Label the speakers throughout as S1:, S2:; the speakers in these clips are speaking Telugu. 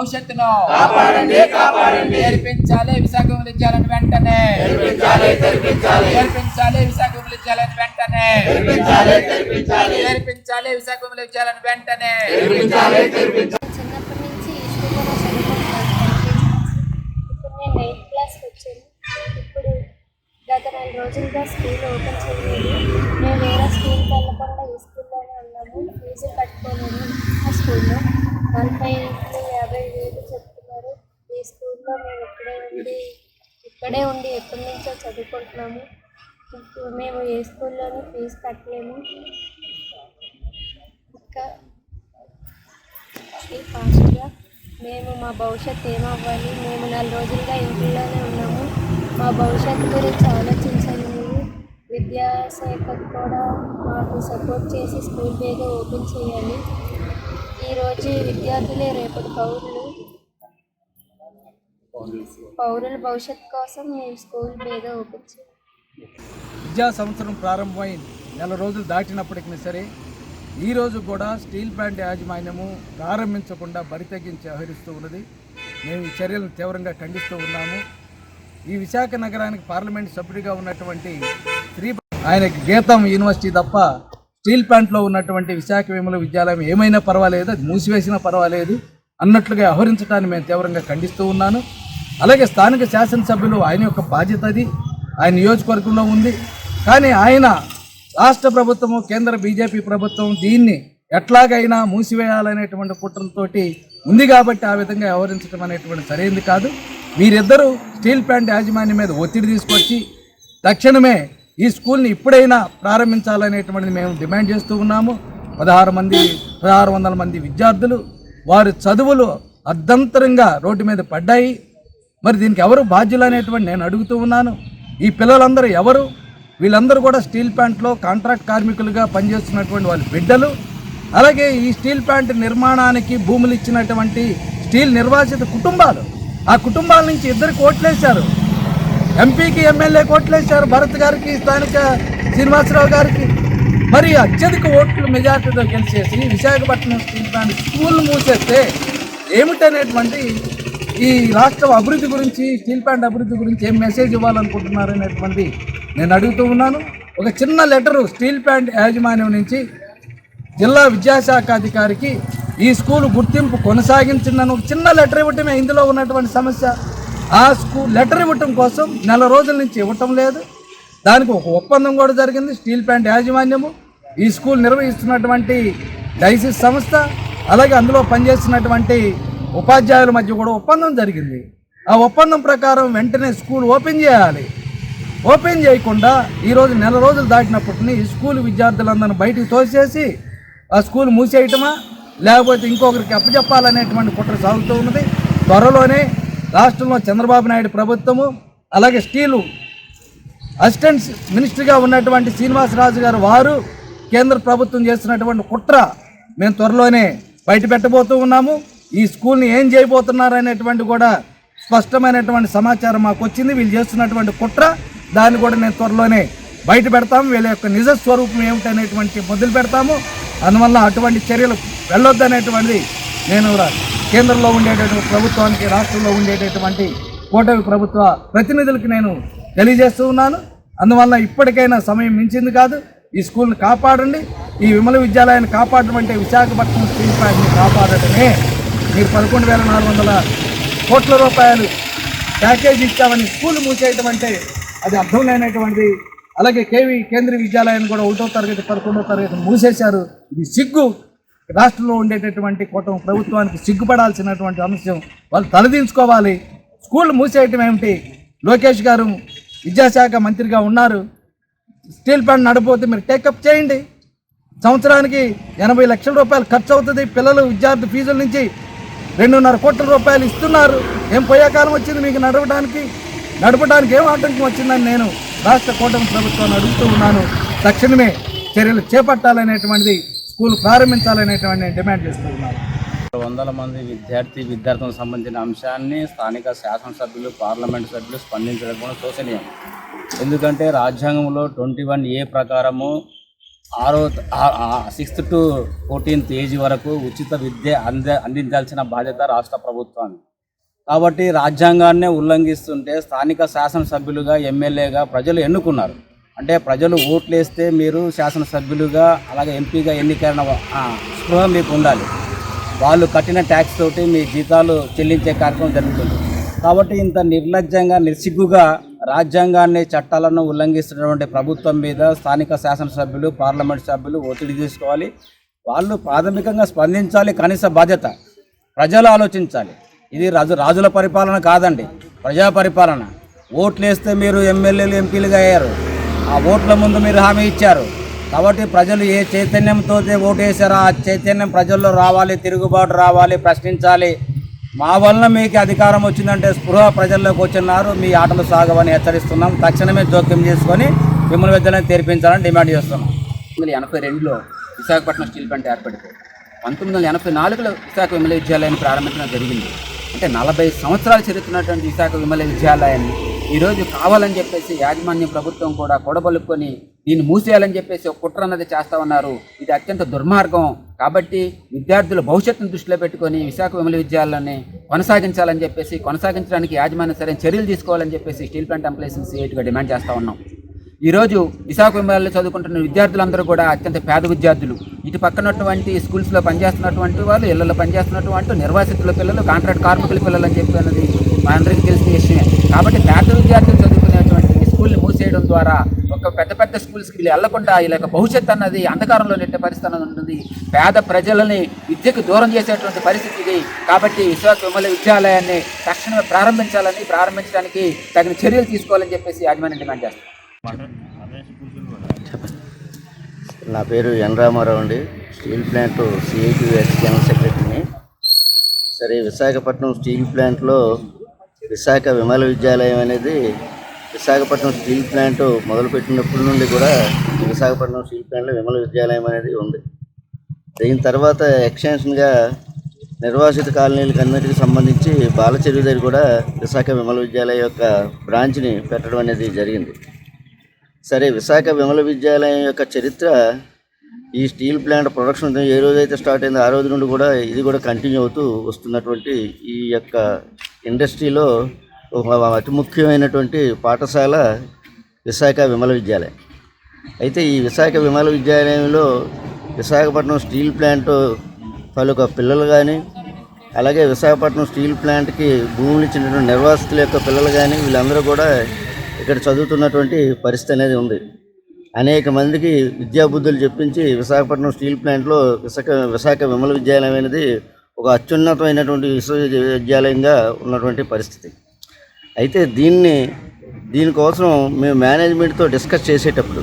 S1: భవిష్యత్తును
S2: కాపాడండి కాపాడండి.
S1: నేర్పించాలి విశాఖ విద్యాలయం వెంటనే. నేర్పించాలి విశాఖ విద్యాలయం వెంటనే. నేర్పించాలి విశాఖ విద్యాలయం వెంటనే.
S3: చిన్నప్పటి నుంచి ఇప్పుడు నేను ఎయిత్ క్లాస్కి వచ్చాను. ఇప్పుడు గత నెల రోజులుగా స్కూల్ ఓపెన్ చేయలేదు. మేము వేరే స్కూల్కి వెళ్ళకుండా ఈ స్కూల్లోనే ఉన్నాము. ఫీజు కట్టుకోలేము ఆ స్కూల్లో. నలభై ఐదు యాభై వేలు చెప్తున్నారు ఈ స్కూల్లో మేము ఇక్కడే ఉండి ఇక్కడే ఉండి ఎప్పటి నుంచో చదువుకుంటున్నాము. ఇప్పుడు మేము ఏ స్కూల్లోనూ ఫీజు కట్టలేము. ఇంకా ఈ ఫాస్ట్గా మేము మా భవిష్యత్తు ఏమవ్వాలి? మేము నాలుగు రోజులుగా ఇంట్లోనే ఉన్నాము. మా భవిష్యత్తు గురించి ఆలోచించాలి మీరు విద్యాశాఖ కూడా మాకు సపోర్ట్ చేసి స్కూల్ బేగా ఓపెన్ చేయాలి. ఈరోజు విద్యార్థులే రేపటి పౌరులు. పౌరుల భవిష్యత్ కోసం మేము స్కూల్ మీద ఓపెన్
S4: విద్యా సంవత్సరం ప్రారంభమైంది నెల రోజులు దాటినప్పటికీ సరే ఈరోజు కూడా స్టీల్ ప్లాంట్ యాజమాన్యము ప్రారంభించకుండా బరి తగ్గించి వ్యవహరిస్తూ ఉన్నది. మేము ఈ చర్యలను తీవ్రంగా ఖండిస్తూ ఉన్నాము. ఈ విశాఖ నగరానికి పార్లమెంట్ సభ్యుడిగా ఉన్నటువంటి శ్రీ ఆయనకి గీతం యూనివర్సిటీ తప్ప స్టీల్ ప్లాంట్లో ఉన్నటువంటి విశాఖ విమల విద్యాలయం ఏమైనా పర్వాలేదు అది మూసివేసినా పర్వాలేదు అన్నట్లుగా వ్యవహరించడాన్ని మేము తీవ్రంగా ఖండిస్తూ ఉన్నాను. అలాగే స్థానిక శాసనసభ్యులు ఆయన యొక్క బాధ్యత అది. ఆయన నియోజకవర్గంలో ఉంది. కానీ ఆయన రాష్ట్ర ప్రభుత్వము కేంద్ర బీజేపీ ప్రభుత్వం దీన్ని ఎట్లాగైనా మూసివేయాలనేటువంటి కుట్రంతో ఉంది కాబట్టి ఆ విధంగా వ్యవహరించడం అనేటువంటి సరైనది కాదు. వీరిద్దరూ స్టీల్ ప్లాంట్ యాజమాన్యం మీద ఒత్తిడి తీసుకొచ్చి తక్షణమే ఈ స్కూల్ని ఇప్పుడైనా ప్రారంభించాలనేటువంటిది మేము డిమాండ్ చేస్తూ ఉన్నాము. పదహారు మంది పదహారు వందల మంది విద్యార్థులు వారి చదువులు అర్ధంతరంగా రోడ్డు మీద పడ్డాయి. మరి దీనికి ఎవరు బాధ్యులు అనేటువంటి నేను అడుగుతూ ఉన్నాను. ఈ పిల్లలందరూ ఎవరు? వీళ్ళందరూ కూడా స్టీల్ ప్యాంట్లో కాంట్రాక్ట్ కార్మికులుగా పనిచేస్తున్నటువంటి వాళ్ళ బిడ్డలు. అలాగే ఈ స్టీల్ ప్యాంట్ నిర్మాణానికి భూములు ఇచ్చినటువంటి స్టీల్ నిర్వాసిత కుటుంబాలు. ఆ కుటుంబాల నుంచి ఇద్దరికి కోట్లేశారు. ఎంపీకి ఎమ్మెల్యే కోట్లేశారు. భరత్ గారికి స్థానిక శ్రీనివాసరావు గారికి. మరి అత్యధిక ఓట్లు మెజార్టీతో గెలిచేసి విశాఖపట్నం స్టీల్ ప్లాంట్ స్కూల్ మూసేస్తే ఏమిటనేటువంటి ఈ రాష్ట్రం అభివృద్ధి గురించి స్టీల్ ప్లాంట్ అభివృద్ధి గురించి ఏం మెసేజ్ ఇవ్వాలనుకుంటున్నారు అనేటువంటి నేను అడుగుతూ ఉన్నాను. ఒక చిన్న లెటరు స్టీల్ ప్లాంట్ యాజమాన్యం నుంచి జిల్లా విద్యాశాఖ అధికారికి ఈ స్కూల్ గుర్తింపు కొనసాగించిందని. ఒక చిన్న లెటర్ ఇవ్వటమే ఇందులో ఉన్నటువంటి సమస్య. ఆ స్కూల్ లెటర్ ఇవ్వటం కోసం నెల రోజుల నుంచి ఇవ్వటం లేదు. దానికి ఒక ఒప్పందం కూడా జరిగింది. స్టీల్ ప్లాంట్ యాజమాన్యము ఈ స్కూల్ నిర్వహిస్తున్నటువంటి డైసిస్ సంస్థ అలాగే అందులో పనిచేస్తున్నటువంటి ఉపాధ్యాయుల మధ్య కూడా ఒప్పందం జరిగింది. ఆ ఒప్పందం ప్రకారం వెంటనే స్కూల్ ఓపెన్ చేయాలి. ఓపెన్ చేయకుండా ఈరోజు నెల రోజులు దాటినప్పటిని స్కూల్ విద్యార్థులందరిని బయటికి తోసేసి ఆ స్కూల్ మూసేయటమా? లేకపోతే ఇంకొకరికి అప్పచెప్పాలనేటువంటి కుట్ర సాగుతూ ఉన్నది. త్వరలోనే రాష్ట్రంలో చంద్రబాబు నాయుడు ప్రభుత్వము అలాగే స్టీలు అసిస్టెంట్ మినిస్టర్గా ఉన్నటువంటి శ్రీనివాసరాజు గారు వారు కేంద్ర ప్రభుత్వం చేస్తున్నటువంటి కుట్ర మేము త్వరలోనే బయట పెట్టబోతూ ఉన్నాము. ఈ స్కూల్ని ఏం చేయబోతున్నారు అనేటువంటి కూడా స్పష్టమైనటువంటి సమాచారం మాకు వచ్చింది. వీళ్ళు చేస్తున్నటువంటి కుట్ర దాన్ని కూడా నేను త్వరలోనే బయట పెడతాము. వీళ్ళ యొక్క నిజ స్వరూపం ఏమిటనేటువంటి మొదలు పెడతాము. అందువల్ల అటువంటి చర్యలు వెళ్ళొద్దనేటువంటిది నేను రా- కేంద్రంలో ఉండేటటువంటి ప్రభుత్వానికి రాష్ట్రంలో ఉండేటటువంటి కూటమి ప్రభుత్వ ప్రతినిధులకు నేను తెలియజేస్తూ ఉన్నాను. అందువల్ల ఇప్పటికైనా సమయం మించింది కాదు. ఈ స్కూల్ని కాపాడండి. ఈ విమల విద్యాలయాన్ని కాపాడడం అంటే విశాఖపట్నం స్టీల్ ప్లాంట్ని కాపాడటమే. మీరు పదకొండు వేల నాలుగు వందల కోట్ల రూపాయలు ప్యాకేజ్ ఇచ్చామని స్కూల్ మూసేయటం అంటే అది అర్థం లేనటువంటిది. అలాగే కేవీ కేంద్రీయ విద్యాలయాన్ని కూడా ఒకటో తరగతి పదకొండో తరగతి మూసేశారు. ఇది సిగ్గు. రాష్ట్రంలో ఉండేటటువంటి కూటమి ప్రభుత్వానికి సిగ్గుపడాల్సినటువంటి అంశం వాళ్ళు తలదించుకోవాలి. స్కూల్ మూసేయటం ఏమిటి? లోకేష్ గారు విద్యాశాఖ మంత్రిగా ఉన్నారు. స్టీల్ ప్లాంట్ నడిపోతే మీరు టేకప్ చేయండి. సంవత్సరానికి ఎనభై లక్షల రూపాయలు ఖర్చు అవుతుంది. పిల్లలు విద్యార్థి ఫీజుల నుంచి రెండున్నర కోట్ల రూపాయలు ఇస్తున్నారు. ఏం పోయే కాలం వచ్చింది మీకు నడవడానికి? నడపడానికి ఏం ఆటంకం వచ్చిందని నేను రాష్ట్ర కూటమి ప్రభుత్వాన్ని అడుగుతూ ఉన్నాను. తక్షణమే చర్యలు చేపట్టాలనేటువంటిది స్కూల్ ప్రారంభించాలనేటువంటి నేను డిమాండ్ చేస్తూ ఉన్నాను.
S5: వందల మంది విద్యార్థి విద్యార్థులకు సంబంధించిన అంశాన్ని స్థానిక శాసనసభ్యులు పార్లమెంట్ సభ్యులు స్పందించడం కూడా శోచనీయం ఎందుకంటే రాజ్యాంగంలో ట్వంటీ వన్ ఏ ప్రకారము ఆరో సిక్స్త్ టు ఫోర్టీన్త్ ఏజ్ వరకు ఉచిత విద్య అంద అందించాల్సిన బాధ్యత రాష్ట్ర ప్రభుత్వాన్ని కాబట్టి రాజ్యాంగాన్నే ఉల్లంఘిస్తుంటే స్థానిక శాసనసభ్యులుగా ఎమ్మెల్యేగా ప్రజలు ఎన్నుకున్నారు. అంటే ప్రజలు ఓట్లేస్తే మీరు శాసనసభ్యులుగా అలాగే ఎంపీగా ఎన్నికైన స్పృహ మీకు ఉండాలి. వాళ్ళు కట్టిన ట్యాక్స్ తోటి మీ జీతాలు చెల్లించే కార్యక్రమం జరుగుతుంది. కాబట్టి ఇంత నిర్లజ్జంగా నిర్సిగ్గుగా రాజ్యాంగాన్ని చట్టాలను ఉల్లంఘిస్తున్నటువంటి ప్రభుత్వం మీద స్థానిక శాసనసభ్యులు పార్లమెంట్ సభ్యులు ఒత్తిడి తీసుకోవాలి. వాళ్ళు ప్రాథమికంగా స్పందించాలి కనీస బాధ్యత. ప్రజలు ఆలోచించాలి. ఇది రాజు రాజుల పరిపాలన కాదండి ప్రజా పరిపాలన. ఓట్లు వేస్తే మీరు ఎమ్మెల్యేలు ఎంపీలుగా అయ్యారు. ఆ ఓట్ల ముందు మీరు హామీ ఇచ్చారు. కాబట్టి ప్రజలు ఏ చైతన్యంతో ఓటు వేశారో ఆ చైతన్యం ప్రజల్లో రావాలి తిరుగుబాటు రావాలి ప్రశ్నించాలి. మా వలన మీకు అధికారం వచ్చిందంటే స్పృహ ప్రజల్లోకి వచ్చినారు. మీ ఆటలు సాగవని హెచ్చరిస్తున్నాం. తక్షణమే జోక్యం చేసుకొని మిమ్మల్ని విద్యలను తెరిపించాలని డిమాండ్ చేస్తున్నాం.
S1: వందల ఎనభై రెండులో విశాఖపట్నం స్టీల్ ప్లాంట్ ఏర్పడితే పంతొమ్మిది వందల ఎనభై నాలుగులో విశాఖ విమల విద్యాలయాన్ని ప్రారంభించడం జరిగింది. అంటే నలభై సంవత్సరాలు చెరుతున్నటువంటి విశాఖ విమల విద్యాలయాన్ని ఈరోజు కావాలని చెప్పేసి యాజమాన్యం ప్రభుత్వం కూడా కూడబలుపుకొని దీన్ని మూసేయాలని చెప్పేసి ఒక కుట్ర అన్నది చేస్తా ఉన్నారు ఇది అత్యంత దుర్మార్గం. కాబట్టి విద్యార్థుల భవిష్యత్తును దృష్టిలో పెట్టుకొని విశాఖ విమల విద్యాలయాన్ని కొనసాగించాలని చెప్పేసి కొనసాగించడానికి యాజమాన్యం సరైన చర్యలు తీసుకోవాలని చెప్పేసి స్టీల్ ప్లాంట్ ఎంప్లాయీస్ని సిఐటిగా డిమాండ్ చేస్తూ ఉన్నాం. ఈరోజు విశాఖ విమలలో చదువుకుంటున్న విద్యార్థులందరూ కూడా అత్యంత పేద విద్యార్థులు. ఇటు పక్కనటువంటి స్కూల్స్లో పనిచేస్తున్నటువంటి వాళ్ళు ఇళ్ళలో పనిచేస్తున్నటువంటి నిర్వాసితుల పిల్లలు కాంట్రాక్ట్ కార్మికుల పిల్లలు అని చెప్పి అన్నది మా అందరికీ తెలిసిన విషయమే. కాబట్టి పేద విద్యార్థులు చదువుకునేటువంటి స్కూల్ని మూసేయడం ద్వారా ఒక పెద్ద పెద్ద స్కూల్స్కి వీళ్ళు వెళ్ళకుండా ఇలా భవిష్యత్తు అన్నది అంధకారంలో నెట్టే పరిస్థితి అన్నది ఉంటుంది. పేద ప్రజలని విద్యకు దూరం చేసేటువంటి పరిస్థితి ఇది. కాబట్టి విశ్వాస విమల విద్యాలయాన్ని తక్షణమే ప్రారంభించాలని ప్రారంభించడానికి తగిన చర్యలు తీసుకోవాలని చెప్పేసి యాజమాన్యం డిమాండ్ చేస్తారు
S6: నా పేరు ఎన్ రామారావు అండి. స్టీల్ ప్లాంట్ సిఐటి జనరల్ సెక్రటరీని. సరే విశాఖపట్నం స్టీల్ ప్లాంట్లో విశాఖ విమల విద్యాలయం అనేది విశాఖపట్నం స్టీల్ ప్లాంట్ మొదలుపెట్టినప్పటి నుండి కూడా విశాఖపట్నం స్టీల్ ప్లాంట్లో విమల విద్యాలయం అనేది ఉంది. దీని తర్వాత ఎక్స్టెన్షన్గా నిర్వాసిత కాలనీలకు అన్నిటికి సంబంధించి బాలచెరువు దగ్గర కూడా విశాఖ విమల విద్యాలయం యొక్క బ్రాంచ్ని పెట్టడం అనేది జరిగింది. సరే విశాఖ విమల విద్యాలయం యొక్క చరిత్ర ఈ స్టీల్ ప్లాంట్ ప్రొడక్షన్ ఏ రోజైతే స్టార్ట్ అయిందో ఆ రోజు నుండి కూడా ఇది కూడా కంటిన్యూ అవుతూ వస్తున్నటువంటి ఈ యొక్క ఇండస్ట్రీలో అతి ముఖ్యమైనటువంటి పాఠశాల విశాఖ విమల విద్యాలయం. అయితే ఈ విశాఖ విమల విద్యాలయంలో విశాఖపట్నం స్టీల్ ప్లాంట్ తాలూకా పిల్లలు కానీ అలాగే విశాఖపట్నం స్టీల్ ప్లాంట్కి భూములు ఇచ్చినటువంటి నిర్వాసితుల యొక్క పిల్లలు కానీ వీళ్ళందరూ కూడా ఇక్కడ చదువుతున్నటువంటి పరిస్థితి అనేది ఉంది. అనేక మందికి విద్యాబుద్ధులు చెప్పించి విశాఖపట్నం స్టీల్ ప్లాంట్లో విశాఖ విశాఖ విమల విద్యాలయం అనేది ఒక అత్యున్నతమైనటువంటి విశ్వవిద్యాలయంగా ఉన్నటువంటి పరిస్థితి. అయితే దీన్ని దీనికోసం మేము మేనేజ్మెంట్తో డిస్కస్ చేసేటప్పుడు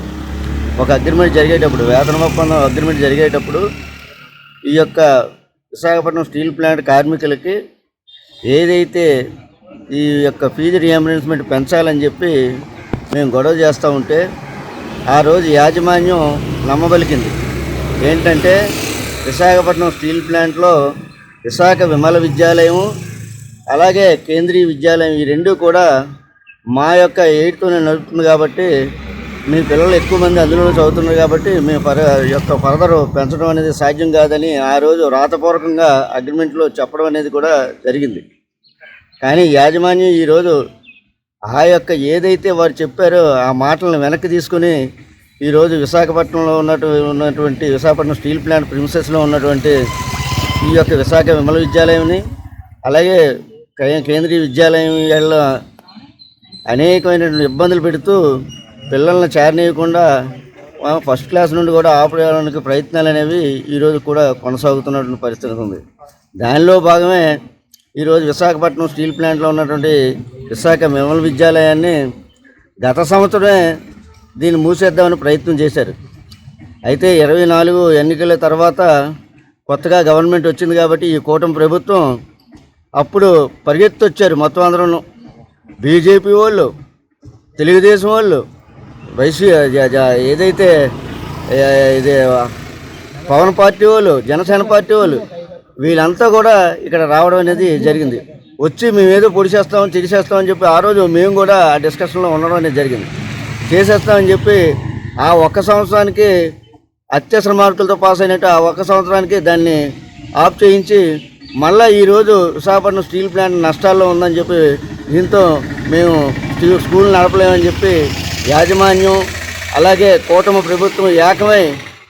S6: ఒక అగ్రిమెంట్ జరిగేటప్పుడు వేతన ఒప్పందం అగ్రిమెంట్ జరిగేటప్పుడు ఈ యొక్క విశాఖపట్నం స్టీల్ ప్లాంట్ కార్మికులకి ఏదైతే ఈ యొక్క ఫీజు రియంబర్స్మెంట్ పెంచాలని చెప్పి మేము గొడవ చేస్తూ ఉంటే ఆ రోజు యాజమాన్యం నమ్మబలికింది. ఏంటంటే విశాఖపట్నం స్టీల్ ప్లాంట్లో విశాఖ విమల విద్యాలయము అలాగే కేంద్రీయ విద్యాలయం ఈ రెండు కూడా మా యొక్క ఎయిడ్తోనే నడుపుతుంది కాబట్టి మీ పిల్లలు ఎక్కువ మంది అందులో చదువుతున్నారు కాబట్టి మేము ఫర్ యొక్క ఫర్దర్ పెంచడం అనేది సాధ్యం కాదని ఆ రోజు రాతపూర్వకంగా అగ్రిమెంట్లో చెప్పడం అనేది కూడా జరిగింది. కానీ యాజమాన్యం ఈరోజు ఆ యొక్క ఏదైతే వారు చెప్పారో ఆ మాటలను వెనక్కి తీసుకుని ఈరోజు విశాఖపట్నంలో ఉన్నటు ఉన్నటువంటి విశాఖపట్నం స్టీల్ ప్లాంట్ ప్రిన్సెస్లో ఉన్నటువంటి ఈ యొక్క విశాఖ విమల విద్యాలయంని అలాగే కేంద్రీయ విద్యాలయం వీళ్ళ అనేకమైనటువంటి ఇబ్బందులు పెడుతూ పిల్లల్ని చేరనీయకుండా ఫస్ట్ క్లాస్ నుండి కూడా ఆపడానికి ప్రయత్నాలు అనేవి ఈరోజు కూడా కొనసాగుతున్నటువంటి పరిస్థితి ఉంది. దానిలో భాగమే ఈరోజు విశాఖపట్నం స్టీల్ ప్లాంట్లో ఉన్నటువంటి విశాఖ మిమల విద్యాలయాన్ని గత సంవత్సరమే దీన్ని మూసేద్దామని ప్రయత్నం చేశారు. అయితే ఇరవై నాలుగు ఎన్నికల తర్వాత కొత్తగా గవర్నమెంట్ వచ్చింది కాబట్టి ఈ కూటమి ప్రభుత్వం అప్పుడు పరిగెత్తొచ్చారు మొత్తం అందరూ బీజేపీ వాళ్ళు తెలుగుదేశం వాళ్ళు వైసీ ఏదైతే ఇది పవన్ పార్టీ వాళ్ళు జనసేన పార్టీ వాళ్ళు వీళ్ళంతా కూడా ఇక్కడ రావడం అనేది జరిగింది. వచ్చి మేము ఏదో పొడి చేస్తామని తిరిసేస్తామని చెప్పి ఆ రోజు మేము కూడా ఆ డిస్కషన్లో ఉండడం అనేది జరిగింది. చేసేస్తామని చెప్పి ఆ ఒక్క సంవత్సరానికి అత్యవసర మార్కులతో పాస్ అయినట్టు ఆ ఒక సంవత్సరానికి దాన్ని ఆఫ్ చేయించి మళ్ళీ ఈరోజు విశాఖపట్నం స్టీల్ ప్లాంట్ నష్టాల్లో ఉందని చెప్పి దీంతో మేము స్కూల్ నడపలేమని చెప్పి యాజమాన్యం అలాగే కూటమి ప్రభుత్వం ఏకమై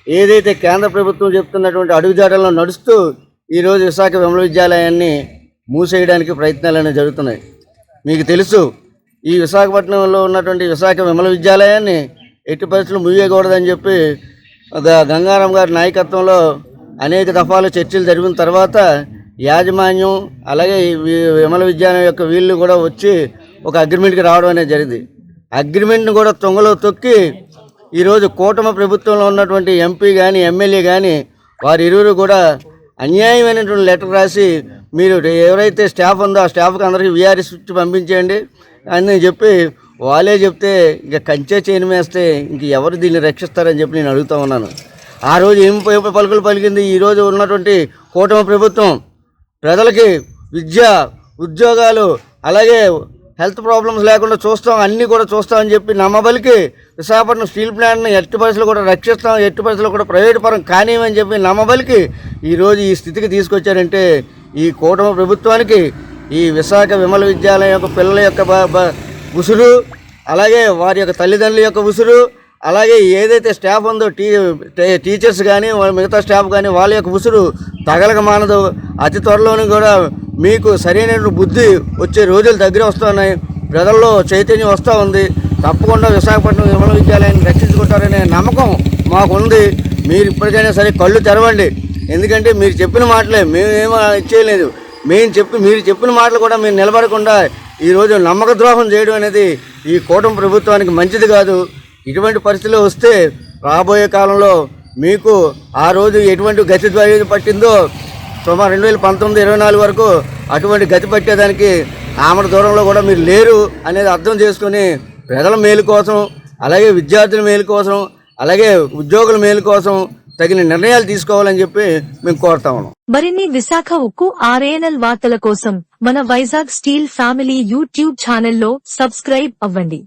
S6: ఏదైతే కేంద్ర ప్రభుత్వం చెప్తున్నటువంటి అడుగుజాడల్లో నడుస్తూ ఈరోజు విశాఖ విమల విద్యాలయాన్ని మూసేయడానికి ప్రయత్నాలు అనేవి జరుగుతున్నాయి. మీకు తెలుసు ఈ విశాఖపట్నంలో ఉన్నటువంటి విశాఖ విమల విద్యాలయాన్ని ఎట్టి పరిస్థితులు ముయ్యకూడదని చెప్పి గంగారాం గారి నాయకత్వంలో అనేక దఫాలు చర్చలు జరిగిన తర్వాత యాజమాన్యం అలాగే విమల విద్యాలయం యొక్క వీళ్ళు కూడా వచ్చి ఒక అగ్రిమెంట్కి రావడం అనేది జరిగింది. అగ్రిమెంట్ని కూడా తొంగలో తొక్కి ఈరోజు కూటమి ప్రభుత్వంలో ఉన్నటువంటి ఎంపీ కానీ ఎమ్మెల్యే కానీ వారి ఇరువురు కూడా అన్యాయమైనటువంటి లెటర్ రాసి మీరు ఎవరైతే స్టాఫ్ ఉందో ఆ స్టాఫ్కి అందరికీ విఆర్ఎస్ ఇచ్చి పంపించేయండి అని చెప్పి వాళ్ళే చెప్తే ఇక కంచె చేయని వేస్తే ఇంక ఎవరు దీన్ని రక్షిస్తారని చెప్పి నేను అడుగుతా ఉన్నాను. ఆ రోజు ఏం పలుకులు పలికింది? ఈరోజు ఉన్నటువంటి కూటమి ప్రభుత్వం ప్రజలకి విద్య ఉద్యోగాలు అలాగే హెల్త్ ప్రాబ్లమ్స్ లేకుండా చూస్తాం అన్నీ కూడా చూస్తామని చెప్పి నమ్మబలికి విశాఖపట్నం స్టీల్ ప్లాంట్ని ఎట్టి పరిస్థితులు కూడా రక్షిస్తాం ఎట్టి పరిస్థితులు కూడా ప్రైవేట్ పరం కానివ్వని చెప్పి నమ్మబలికి ఈరోజు ఈ స్థితికి తీసుకొచ్చారంటే ఈ కూటమి ప్రభుత్వానికి ఈ విశాఖ విమల విద్యాలయం యొక్క పిల్లల యొక్క ఉసురు అలాగే వారి యొక్క తల్లిదండ్రుల యొక్క ఉసురు అలాగే ఏదైతే స్టాఫ్ ఉందో టీ టీచర్స్ కానీ వాళ్ళ మిగతా స్టాఫ్ కానీ వాళ్ళ యొక్క ఉసురు తగలక మానదు. అతి త్వరలోనే కూడా మీకు సరైన బుద్ధి వచ్చే రోజులు దగ్గర వస్తున్నాయి. ప్రజల్లో చైతన్యం వస్తూ ఉంది. తప్పకుండా విశాఖపట్నం విమల విద్యాలయాన్ని రక్షించుకుంటారనే నమ్మకం మాకుంది. మీరు ఇప్పటికైనా సరే కళ్ళు తెరవండి. ఎందుకంటే మీరు చెప్పిన మాటలే మేమేమో ఇచ్చేయలేదు మేము చెప్పి మీరు చెప్పిన మాటలు కూడా మీరు నిలబడకుండా ఈరోజు నమ్మక ద్రోహం చేయడం అనేది ఈ కూటమి ప్రభుత్వానికి మంచిది కాదు. ఇటువంటి పరిస్థితులు వస్తే రాబోయే కాలంలో మీకు ఆ రోజు ఎటువంటి గతి ద్వారా పట్టిందో సుమారు రెండు వేల పంతొమ్మిది ఇరవై నాలుగు వరకు అటువంటి గతి పట్టేదానికి ఆమడ దూరంలో కూడా మీరు లేరు అనేది అర్థం చేసుకుని ప్రజల మేలు కోసం అలాగే విద్యార్థుల మేలు కోసం అలాగే ఉద్యోగుల మేలు కోసం తగిన నిర్ణయాలు తీసుకోవాలని చెప్పి మేము కోరుతా ఉన్నాం.
S7: మరిన్ని విశాఖ ఉక్కు ఆర్ఏఎన్ఎల్ వార్తల కోసం మన వైజాగ్ స్టీల్ ఫ్యామిలీ యూట్యూబ్ ఛానల్లో సబ్స్క్రైబ్ అవ్వండి.